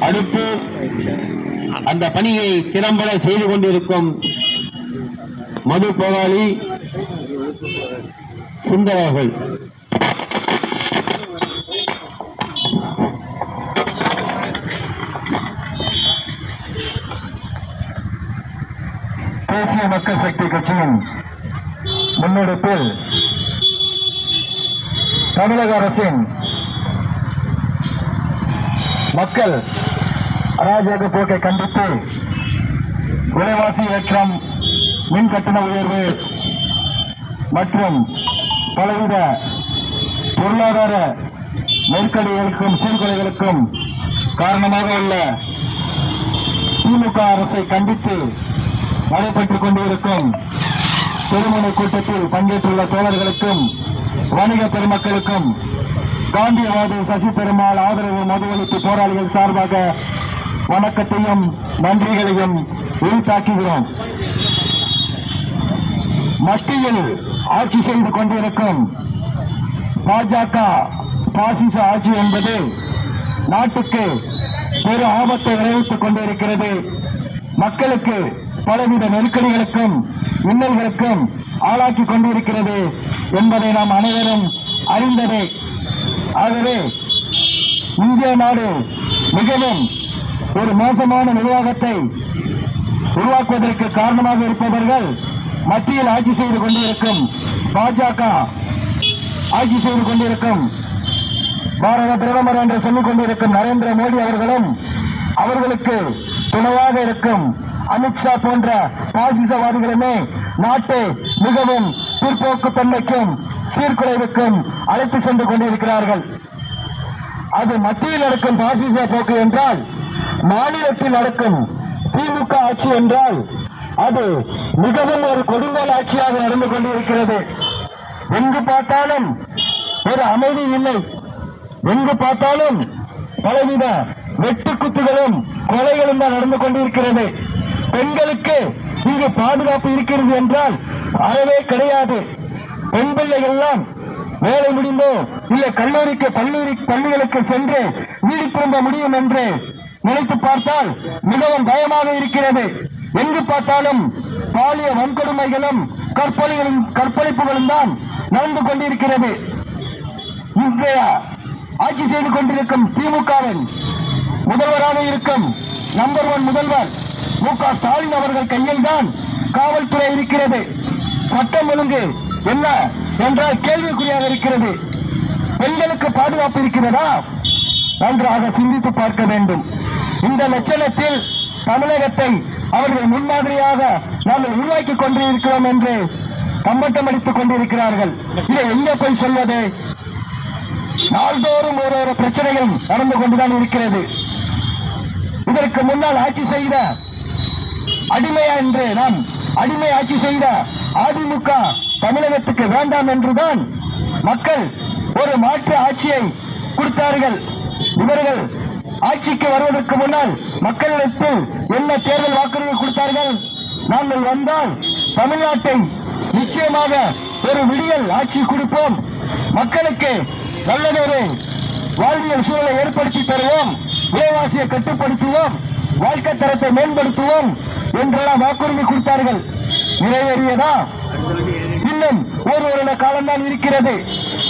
அடுத்து அந்த பணியை திறம்பட செய்து கொண்டிருக்கும் மது போராளி சுந்தரர்கள் தேசிய மக்கள் சக்தி கட்சியின் முன்னெடுப்பில் தமிழக அரசின் மக்கள் அராஜக போக்கை கண்டித்து விலைவாசி ஏற்றம் மின் கட்டண உயர்வு மற்றும் பலவித பொருளாதார நெருக்கடிகளுக்கும் சீர்குலைகளுக்கும் காரணமாக உள்ள திமுக அரசை கண்டித்து நடைபெற்றுக் கொண்டிருக்கும் திருமண கூட்டத்தில் பங்கேற்றுள்ள தோழர்களுக்கும் வணிக பெருமக்களுக்கும் காந்தியவாதி சசி பெருமாள் ஆதரவு மதுவளிப்பு போராளிகள் சார்பாக வணக்கத்தையும் நன்றிகளையும் உரித்தாக்குகிறோம். மத்தியில் ஆட்சி செய்து கொண்டிருக்கும் பாஜக பாசிச ஆட்சி என்பது நாட்டுக்கு பெரு ஆபத்தை விளைவித்துக் கொண்டிருக்கிறது. மக்களுக்கு பலவித நெருக்கடிகளுக்கும் இன்னல்களுக்கும் ஆளாக்கி கொண்டிருக்கிறது என்பதை நாம் அனைவரும் அறிந்ததே. ஆகவே இந்திய நாடு மிகவும் ஒரு மோசமான நிர்வாகத்தை உருவாக்குவதற்கு காரணமாக இருப்பவர்கள் மத்தியில் ஆட்சி செய்து கொண்டிருக்கும் பாஜக ஆட்சி செய்து கொண்டிருக்கும் பாரத பிரதமர் என்று சொல்லிக் கொண்டிருக்கும் நரேந்திர மோடி அவர்களும் அவர்களுக்கு துணையாக இருக்கும் அமித்ஷா போன்ற பாசிசவாதிகளுமே நாட்டை மிகவும் பிற்போக்கு தன்மைக்கும் சீர்குலைவுக்கும் அழைத்து சென்று கொண்டிருக்கிறார்கள். அது மத்தியில் நடக்கும் பாசிச போக்கு என்றால் மாநிலத்தில் நடக்கும் திமுக ஆட்சி என்றால் அது மிகவும் ஒரு கொடுங்கோல் ஆட்சியாக நடந்து கொண்டிருக்கிறது. எங்கு பார்த்தாலும் ஒரு அமைதி இல்லை. எங்கு பார்த்தாலும் பலவித வெட்டு குத்துகளும் கொலைகளும் தான் நடந்து கொண்டிருக்கிறது. பெண்களுக்கு இங்கு பாதுகாப்பு இருக்கிறது என்றால் அறவே கிடையாது. பெண் பிள்ளைகள் எல்லாம் வேலை முடிந்தோ இல்ல கல்லூரிக்கு பள்ளி பள்ளிகளுக்கு சென்று வீடு திரும்ப முடியும் என்று நினைத்து பார்த்தால் மிகவும் பயமாக இருக்கிறது. எங்கு பார்த்தாலும் பாலிய வன்கொடுமைகளும் கற்பழிகளும் கற்பழிப்புகளும் தான் நடந்து கொண்டிருக்கிறது. இன்றைய ஆட்சி செய்து கொண்டிருக்கும் திமுகவின் முதல்வராக இருக்கும் நம்பர் ஒன் முதல்வர் மு க ஸ்டாலின் அவர்கள் கையில் தான் காவல்துறை இருக்கிறது. சட்டம் ஒழுங்கு என்ன என்றால் கேள்விக்குறியாக இருக்கிறது. பெண்களுக்கு பாதுகாப்பு இருக்கிறதா? நன்றாக சிந்தித்து பார்க்க வேண்டும். இந்த லட்சணத்தில் தமிழகத்தை அவர்கள் முன்மாதிரியாக நாங்கள் உருவாக்கி கொண்டிருக்கிறோம் என்று கம்பட்டம் அடித்துக் கொண்டிருக்கிறார்கள். இதை எங்க போய் சொல்வது? நாள்தோறும் ஒரு ஒரு பிரச்சனைகள் நடந்து கொண்டுதான் இருக்கிறது. இதற்கு முன்னால் ஆட்சி செய்த அடிமையா என்று நாம் அடிமை ஆட்சி செய்த அதிமுக தமிழகத்துக்கு வேண்டாம் என்றுதான் மக்கள் ஒரு மாற்று ஆட்சியை கொடுத்தார்கள். இவர்கள் ஆட்சிக்கு வருவதற்கு முன்னால் மக்களுக்கு என்ன தேர்தல் வாக்குறுதி கொடுத்தார்கள்? நாங்கள் வந்தால் தமிழ்நாட்டை நிச்சயமாக ஒரு விடியல் ஆட்சி கொடுப்போம். மக்களுக்கு நல்லதொரு வாழ்வியல் சூழலை ஏற்படுத்தி தருவோம். விலைவாசியை கட்டுப்படுத்துவோம். வாழ்க்கை தரத்தை மேம்படுத்துவோம். என்றெல்லாம் வாக்குறுதி கொடுத்தார்கள். நிறைவேறியதா? இன்னும் ஒரு வருட காலம்தான் இருக்கிறது.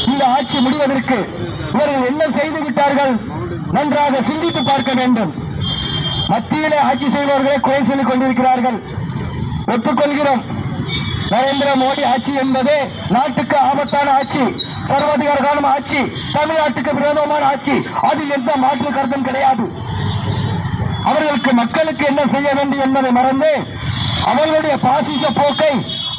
இந்த ஆட்சி முடிவதற்கு இவர்கள் என்ன செய்து விட்டார்கள்? நன்றாக சிந்தித்து பார்க்க வேண்டும். மத்தியிலே ஆட்சி செய்பவர்களை குறை சொல்லிக் கொண்டிருக்கிறார்கள். ஒத்துக்கொள்கிறோம் நரேந்திர மோடி ஆட்சி என்பது நாட்டுக்கு ஆபத்தான ஆட்சி சர்வாதிகார காலம் ஆட்சி தமிழ்நாட்டுக்கு விரோதமான ஆட்சி. அதில் எந்த மாற்று கருத்தும் கிடையாது. அவர்களுக்கு மக்களுக்கு என்ன செய்ய வேண்டும் என்பதை மறந்து அவர்களுடைய பாசிச போக்கை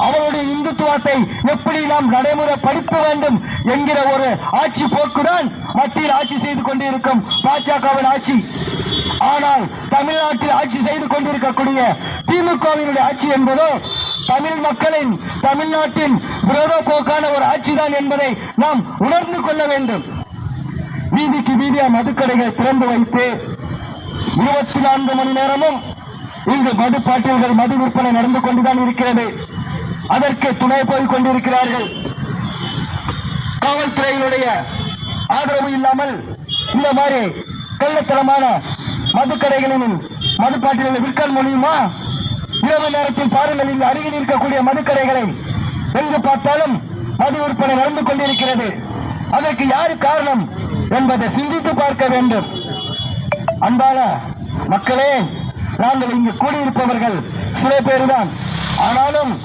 அவருடைய இந்துத்துவத்தை எப்படி நாம் நடைமுறைப்படுத்த வேண்டும் என்கிற ஒரு ஆட்சி போக்குதான் மத்தியில் ஆட்சி செய்து கொண்டிருக்கும் பாஜகவின் ஆட்சி. ஆனால் தமிழ்நாட்டில் ஆட்சி செய்து கொண்டிருக்கக்கூடிய திமுகவினுடைய ஆட்சி என்பதோ தமிழ் மக்களின் தமிழ்நாட்டின் விரோத போக்கான ஒரு ஆட்சிதான் என்பதை நாம் உணர்ந்து கொள்ள வேண்டும். வீதிக்கு வீதியா மதுக்கடைகளை திறந்து வைத்து இருபத்தி நான்கு மணி நேரமும் இங்கு மது பாட்டில்கள் மது விற்பனை நடந்து கொண்டுதான் இருக்கிறது. அதற்கு துணை போய் கொண்டிருக்கிறார்கள். காவல்துறையினுடைய ஆதரவு இல்லாமல் இந்த மாதிரி கள்ளத்தனமான மது பாட்டில்களை விற்க முடியுமா? இரவு நேரத்தில் பாருங்கள் இங்கு அருகில் இருக்கக்கூடிய மதுக்கடைகளை எங்கு பார்த்தாலும் மது விற்பனை நடந்து கொண்டிருக்கிறது. அதற்கு யாரு காரணம் என்பதை சிந்தித்து பார்க்க வேண்டும். அன்பான மக்களே நாங்கள் இங்கு கூடியிருப்பவர்கள் சில பேர் தான் ஆனாலும்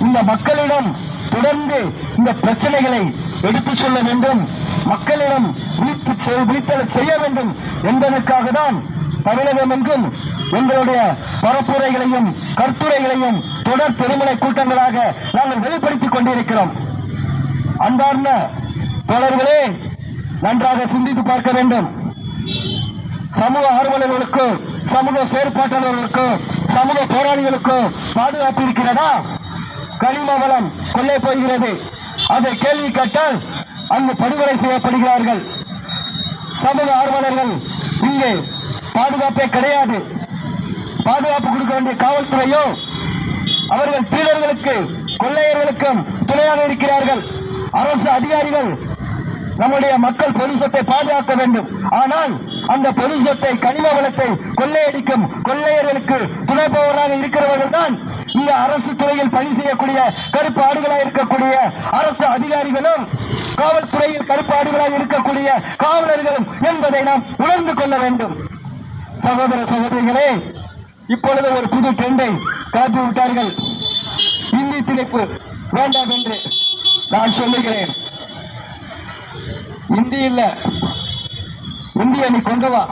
இந்த மக்களிடம் தொடர்ந்து இந்த பிரச்சனைகளை எடுத்துச் சொல்ல வேண்டும். மக்களிடம் விழிப்பு செய்- செய்ய வேண்டும் என்பதற்காக தான் தமிழகம் எங்கும் எங்களுடைய பரப்புரைகளையும் கருத்துரைகளையும் தொடர் பெருமலை கூட்டங்களாக நாங்கள் வெளிப்படுத்திக் கொண்டிருக்கிறோம். அன்பார்ந்த தொடர்களே நன்றாக சிந்தித்து பார்க்க வேண்டும். சமூக ஆர்வலர்களுக்கு சமூக செயற்பாட்டாளர்களுக்கு சமூக போராளிகளுக்கு பாதுகாப்பு இருக்கிறதா? கனிம வளம் கொள்ளை போகிறது. அதை கேள்வி கேட்டால் அங்கு படுகொலை செய்யப்படுகிறார்கள். சமூக ஆர்வலர்கள் இங்கு பாதுகாப்பே கிடையாது. பாதுகாப்பு கொடுக்க வேண்டிய காவல்துறையோ அவர்கள் திருடர்களுக்கு கொள்ளையர்களுக்கும் துணையாக இருக்கிறார்கள். அரசு அதிகாரிகள் நம்முடைய மக்கள் பொதுசத்தை பாதுகாக்க வேண்டும். ஆனால் அந்த பொது சொத்தை கனிம வளத்தை கொள்ளையடிக்கும் கொள்ளையர்களுக்கு துணைப்பவராக இருக்கிறவர்கள் தான் இந்த அரசு துறையில் பணி செய்யக்கூடிய கருப்பு ஆடுகளாக இருக்கக்கூடிய அரசு அதிகாரிகளும் காவல்துறையில் கருப்பு ஆடுகளாக இருக்கக்கூடிய காவலர்களும் என்பதை நாம் உணர்ந்து கொள்ள வேண்டும். சகோதர சகோதரிகளே இப்பொழுது ஒரு புது ட்ரெண்டை காட்டி விட்டார்கள். இந்தி திணிப்பு வேண்டாம் என்று நான் சொல்லுகிறேன். இந்தி இல்ல இந்திய நீ கொண்டு வா.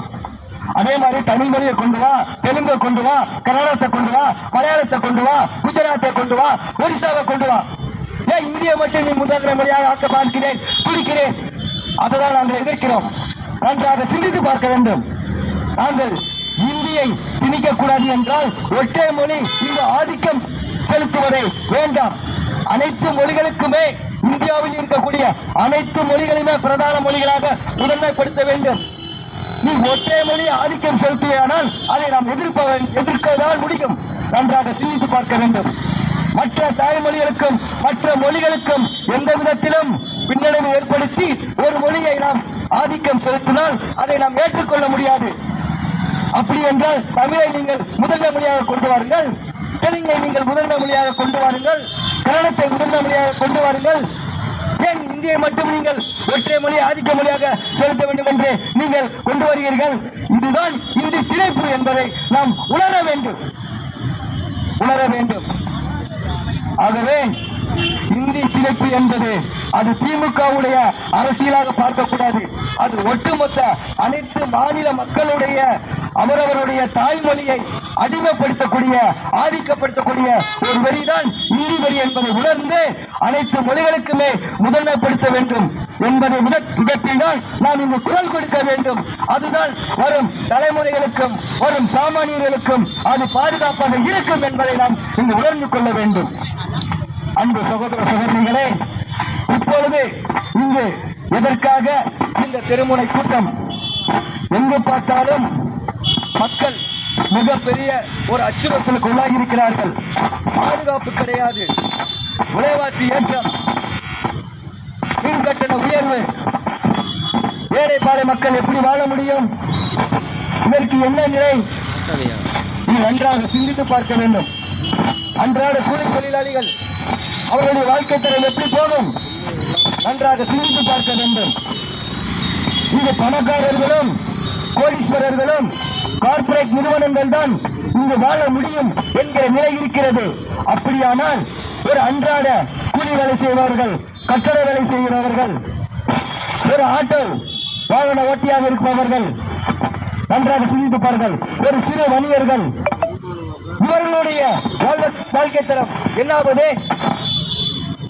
அதே மாதிரி தமிழ் மொழியை கொண்டு வா தெலுங்கை கொண்டு வா கன்னடத்தை கொண்டு வா மலையாளத்தை கொண்டு வா குஜராத்தை கொண்டு வா ஒரிசாவை கொண்டு வா. ஏன் இந்திய மட்டும் நீ முதன்மை மொழியாக ஆக்க பார்க்கிறேன் துடிக்கிறேன்? அதுதான் நாங்கள் எதிர்க்கிறோம். நன்றாக சிந்தித்து பார்க்க வேண்டும். நாங்கள் இந்தியை திணிக்க கூடாது என்றால் ஒற்றை மொழி இந்த ஆதிக்கம் செலுத்துவதை வேண்டாம். அனைத்து மொழிகளுக்குமே இந்தியாவில் இருக்கக்கூடிய அனைத்து மொழிகளுமே பிரதான மொழிகளாக முதன்மைப்படுத்த வேண்டும். நீ ஒற்றை மொழி ஆதிக்கம் செலுத்துவையானால் அதை நாம் எதிர்ப்ப எதிர்க்கதான் முடியும். நன்றாக சிந்தித்து பார்க்க வேண்டும். மற்ற தாய்மொழிகளுக்கும் மற்ற மொழிகளுக்கும் எந்த விதத்திலும் பின்னடைவு ஏற்படுத்தி ஒரு மொழியை நாம் ஆதிக்கம் செலுத்தினால் அதை நாம் ஏற்றுக்கொள்ள முடியாது. அப்படி என்றால் தமிழை நீங்கள் முதன்மை மொழியாக கொண்டு வாருங்கள். தெலுங்கை நீங்கள் முதன்மை மொழியாக கொண்டு வாருங்கள். கன்னடத்தை முதன்மை மொழியாக கொண்டு வாருங்கள். இந்தியை மட்டும் நீங்கள் ஒற்றை மொழி ஆதிக்க மொழியாக செலுத்த வேண்டும் என்று நீங்கள் கொண்டு வருகிறீர்கள். இதுதான் இந்தி திணைப்பு என்பதை நாம் உணர வேண்டும். உணர வேண்டும். ஆகவே இந்தி திணிப்பு என்பது அது திமுகவுடைய அரசியலாக பார்க்கக்கூடாது. அது ஒட்டுமொத்த அனைத்து மாநில மக்களுடைய அவரவருடைய தாய்மொழியை அடிமைப்படுத்தக்கூடிய ஆதிக்கப்படுத்தக்கூடிய ஒரு வரிதான் நீதிபதி வரி என்பதை உணர்ந்து அனைத்து மொழிகளுக்குமே முதன்மைப்படுத்த வேண்டும் என்பதை விதத்தில் நாம் இங்கு குரல் கொடுக்க வேண்டும். அதுதான் வரும் தலைமுறைகளுக்கும் வரும் சாமானியர்களுக்கும் அது பாதுகாப்பாக இருக்கும் என்பதை நாம் இங்கு உணர்ந்து கொள்ள வேண்டும். அன்பு சகோதர சகோதரிகளே இப்பொழுது இங்கு எதற்காக இந்த திருமுனை கூட்டம்? எங்கு பார்த்தாலும் மக்கள் மிகப்பெரிய ஒரு அச்சுறுத்தலுக்கு உள்ளாகி இருக்கிறார்கள் பாதுகாப்பு கிடையாது. விலைவாசி ஏற்றம். மின் கட்டண உயர்வு. ஏழைப்பாறை மக்கள் எப்படி வாழ முடியும்? இதற்கு என்ன நிலை? நீ நன்றாக சிந்தித்து பார்க்க வேண்டும். அன்றாட கூலி தொழிலாளிகள் அவர்களுடைய வாழ்க்கை தரம் எப்படி போகும்? நன்றாக சிந்தித்து பார்க்க வேண்டும். இங்கு பணக்காரர்களும் கோடீஸ்வரர்களும் கார்ப்பரேட் நிறுவனங்கள் தான் இங்கு வாழ முடியும் என்கிற நிலை இருக்கிறது. அப்படியானால் ஒரு அன்றாட கூலி வேலை செய்பவர்கள் கட்டட வேலை செய்கிறவர்கள் ஒரு ஆட்டோ வாகன ஓட்டியாக இருப்பவர்கள் நன்றாக சிந்தித்துப்பார்கள் ஒரு சிறு வணிகர்கள் இவர்களுடைய வாழ்வ- வாழ்க்கை தரம் என்னாவது?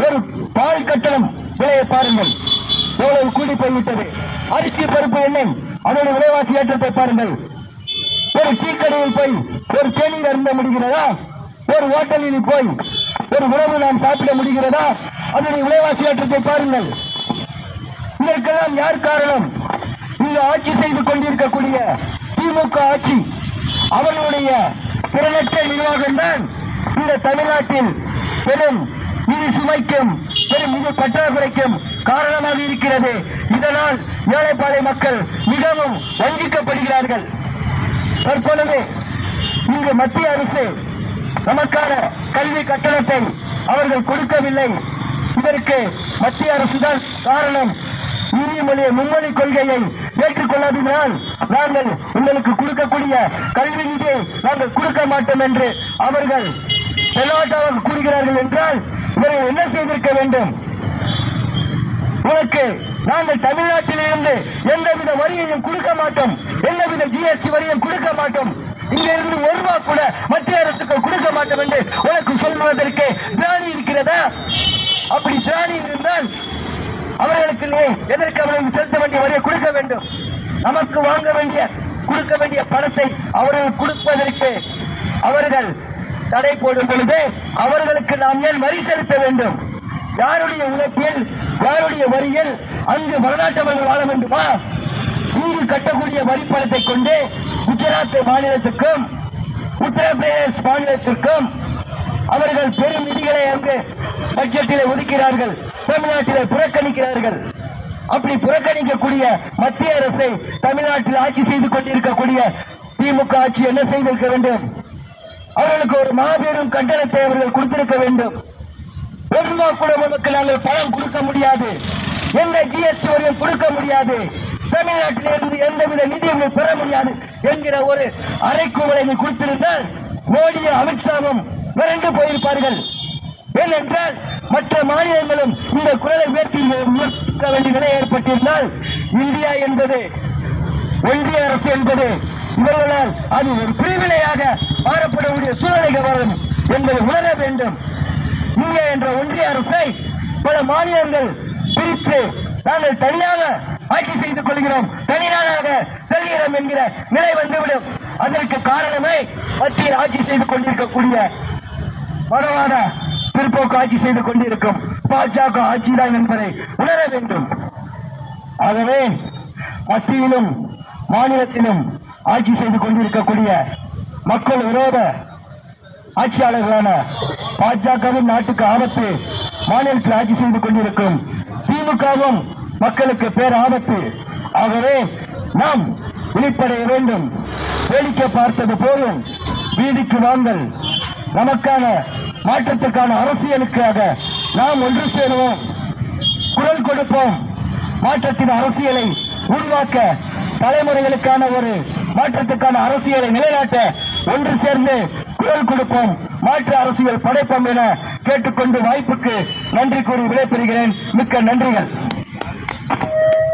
ஒரு பால் கட்டணம் விலையை பாருங்கள். எவ்வளவு கூடி போய்விட்டது? அரிசி பருப்பு எண்ணெய் அதோட விலைவாசி ஏற்றத்தை பாருங்கள். ஒரு டீ கடையில் போய் ஒரு தேநீர் அருந்த முடிகிறதா? ஒரு ஹோட்டலில் போய் ஒரு உணவு நாம் சாப்பிட முடிகிறதா? அதனுடைய விலைவாசி ஏற்றத்தை பாருங்கள். இதற்கெல்லாம் யார் காரணம்? இங்கு ஆட்சி செய்து கொண்டிருக்கக்கூடிய திமுக ஆட்சி அவர்களுடைய திறனற்ற நிர்வாகம்தான் இந்த தமிழ்நாட்டில் பெரும் நிதி சுமைக்கும் பெரும் நிதி பற்றாக்குறைக்கும் காரணமாக இருக்கிறது. இதனால் ஏழைப்பாளைய மக்கள் மிகவும் வஞ்சிக்கப்படுகிறார்கள். தற்பொழுது இங்கு மத்திய அரசு நமக்கான கல்வி கட்டணத்தை அவர்கள் கொடுக்கவில்லை. இதற்கு மத்திய அரசுதான் காரணம். இந்திய மொழியை மும்மொழி கொள்கையை ஏற்றுக்கொள்ளாததினால் நாங்கள் உங்களுக்கு கொடுக்கக்கூடிய கல்வி நிதியை நாங்கள் கொடுக்க மாட்டோம் என்று அவர்கள் தெளிவாட்டாக கூறுகிறார்கள் என்றால் இவர்கள் என்ன செய்திருக்க வேண்டும்? உனக்கு நாங்கள் தமிழ்நாட்டிலிருந்து எந்தவித வரியையும் கொடுக்க மாட்டோம். எந்தவித ஜிஎஸ்டி வரியும் கொடுக்க மாட்டோம். இங்கிருந்து ஒரு ரூபா கூட மத்திய அரசுக்கு கொடுக்க மாட்டோம் என்று உனக்கு சொல்வதற்கு திராணி இருக்கிறதா? அப்படி திராணி இருந்தால் அவர்களுக்கு நீ எதற்கு அவர்களுக்கு செலுத்த வேண்டிய வரியை கொடுக்க வேண்டும்? நமக்கு வாங்க வேண்டிய கொடுக்க வேண்டிய பணத்தை அவர்கள் கொடுப்பதற்கு அவர்கள் தடை போடும் பொழுது அவர்களுக்கு நாம் ஏன் வரி செலுத்த வேண்டும்? யாருடைய உழைப்பில் யாருடைய வரியில் அங்கு வடநாட்டவர்கள் வாழ வேண்டுமா இங்கு கட்டக்கூடிய வரி பணத்தை கொண்டு குஜராத் மாநிலத்துக்கும் உத்தரப்பிரதேஷ் மாநிலத்திற்கும் அவர்கள் பெரும் நிதிகளை அங்கு பட்ஜெட்டில் ஒதுக்கிறார்கள். தமிழ்நாட்டில் புறக்கணிக்கிறார்கள். அப்படி புறக்கணிக்கக்கூடிய மத்திய அரசை தமிழ்நாட்டில் ஆட்சி செய்து கொண்டிருக்கக்கூடிய திமுக ஆட்சி என்ன செய்திருக்க வேண்டும்? அவர்களுக்கு ஒரு மாபெரும் கட்டணத்தை அவர்கள் கொடுத்திருக்க வேண்டும். ஒரு ரூபா நாங்கள் பணம் கொடுக்க முடியாது. எந்த ஜிஎஸ்டி வரியும் கொடுக்க முடியாது. தமிழ்நாட்டிலிருந்து எந்தவித நிதியும் பெற முடியாது என்கிற ஒரு அரைக்குவலை நீ கொடுத்திருந்தால் மோடியும் அமித்ஷாவும் மிரண்டு போயிருப்பார்கள். ஏனென்றால் மற்ற மாநிலங்களும் இந்த குரலை உயர்த்தி உயர்த்த வேண்டிய நிலை ஏற்பட்டிருந்தால் இந்தியா என்பது ஒன்றிய அரசு என்பது இவர்களால் அது ஒரு பிரிவினையாக மாறப்படக்கூடிய சூழ்நிலைக்கு வரும் என்பதை உணர வேண்டும். இந்தியா என்ற ஒன்றிய அரசை பல மாநிலங்கள் பிரித்து நாங்கள் தனியாக ஆட்சி செய்து கொள்கிறோம். தனிநாடாக செல்கிறோம் என்கிற நிலை வந்துவிடும். அதற்கு காரணமே மத்தியில் ஆட்சி செய்து கொண்டிருக்கக்கூடிய மதவாத பிற்போக்கு ஆட்சி செய்து கொண்டிருக்கும் பாஜக ஆட்சி தான் என்பதை உணர வேண்டும். ஆகவே மத்தியிலும் மாநிலத்திலும் ஆட்சி செய்து கொண்டிருக்கக்கூடிய மக்கள் விரோத ஆட்சியாளர்களான பாஜகவும் நாட்டுக்கு ஆபத்து மாநிலத்தில் ஆட்சி செய்து கொண்டிருக்கும் திமுகவும் மக்களுக்கு பேர் ஆபத்து ஆகவே நாம் வெளிப்படைய வேண்டும். வேடிக்கை பார்த்தது போதும். வீதிக்கு வாங்கள் நமக்கான மாற்றத்திற்கான அரசியலுக்காக நாம் ஒன்று சேருவோம். குரல் கொடுப்போம். மாற்றத்தின் அரசியலை உருவாக்க தலைமுறைகளுக்கான ஒரு மாற்றத்துக்கான அரசியலை நிலைநாட்ட ஒன்று சேர்ந்து குரல் கொடுப்போம். மாற்று அரசியல் படைப்போம் என கேட்டுக்கொண்டு வாய்ப்புக்கு நன்றி கூறி விடைபெறுகிறேன். மிக்க நன்றிகள்.